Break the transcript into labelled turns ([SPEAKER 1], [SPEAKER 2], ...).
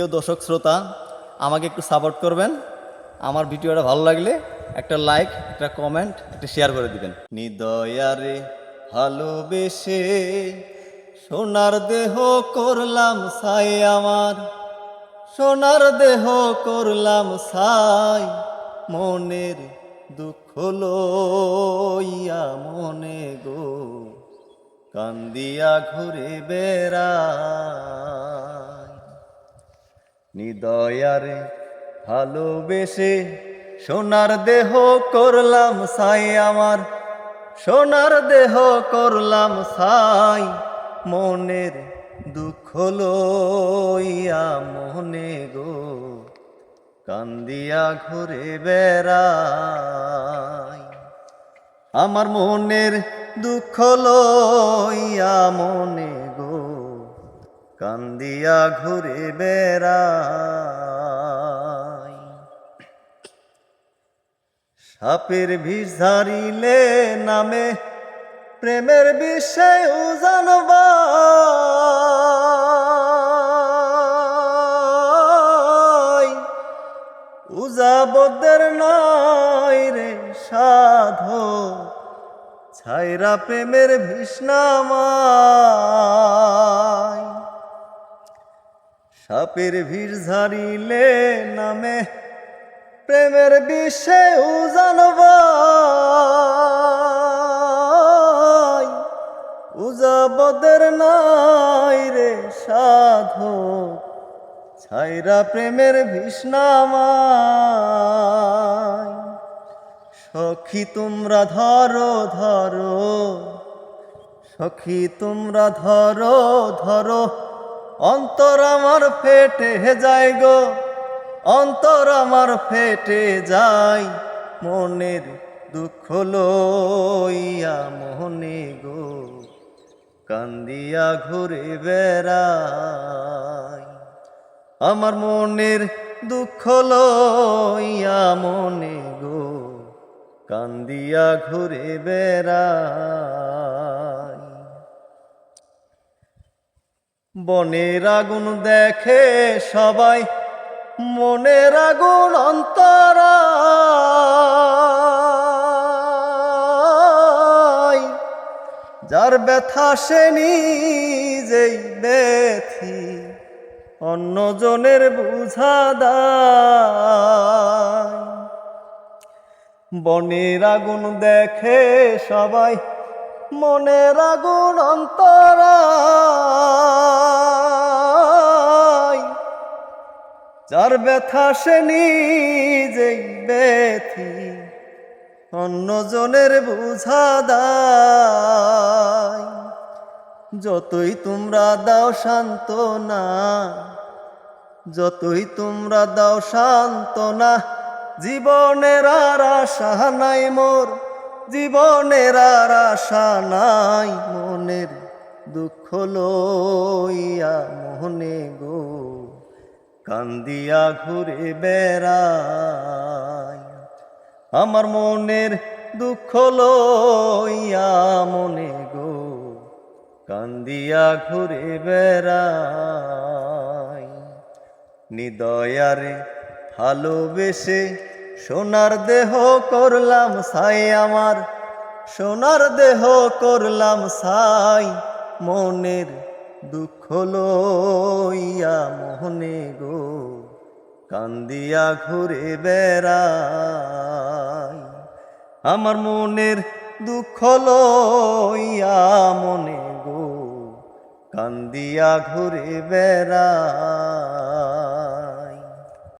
[SPEAKER 1] প্রিয় দর্শক শ্রোতা, আমাকে একটু সাপোর্ট করবেন। আমার ভিডিওটা ভালো লাগলে একটা লাইক একটা কমেন্ট একটা শেয়ার করে দিবেন। নিদয়ারে ভালোবেসে সোনার দেহ করলাম সাই আমার। সোনার দেহ করলাম সাই মনের দুঃখ লইয়া মনে গো। কান্দিয়া ঘুরে বেড়ায় নিদয়ারে ভালোবেসে সোনার দেহ করলাম সাই আমার। সোনার দেহ করলাম সাই মনের দুঃখ লইয়া মনে গো। কান্দিয়া ঘুরে বেড়াই। আমার মনের দুঃখ লইয়া মনে কান্দিয়া ঘুরে বেড়াই। সাপের ধারিলে নামে প্রেমের বিষয় জানবা উজাবদের নাই রে সাধো ছাইরা প্রেমের ভীষ্ণামায় সাপের ভিড় ঝারিলে নামে প্রেমের বিষয়ে জানবাই উজাবদের নাই রে সাধু ছাইরা প্রেমের ভীষ্ণামায় সখী তোমরা ধরো ধরো, সখী তোমরা ধরো ধরো। অন্তর আমার ফেটে যায় গো, অন্তর আমার ফেটে যায়। মনের দুঃখ লইয়া মোহনে গো, কান্দিয়া ঘুরে বেড়াই। আমার মনের দুঃখ লইয়া মনে গো, কান্দিয়া ঘুরে বেড়াই। বনের আগুন দেখে সবাই, মনের আগুন অন্তরা। যার ব্যথা সে নিজেই ব্যথি, অন্যজনের বুঝা বনের আগুন দেখে সবাই, মনের আগুন অন্তরায় যার ব্যথা সে নিজেই ব্যথি, অন্যজনের বুঝা দায়। যতই তোমরা দাও সান্ত্বনা, যতই তোমরা দাও সান্ত্বনা, জীবনের আর আশা নাই মোর, জীবনের আর আশা নাই মনের দুঃখ লইয়া মোহনে গো। কান্দিয়া ঘুরে বেড়াই আমার মনের দুঃখ লইয়া মনে গো, কান্দিয়া ঘুরে বেড়াই নিদয়ারে ভালোবেসে সোনার দেহ করলাম সাই আমার, সোনার দেহ করলাম সাই মনের দুঃখ লইয়া মোহনে গো, কান্দিয়া ঘুরে বেড়াই। আমার মনের দুঃখ লইয়া মনে গো, কান্দিয়া ঘুরে বেড়াই।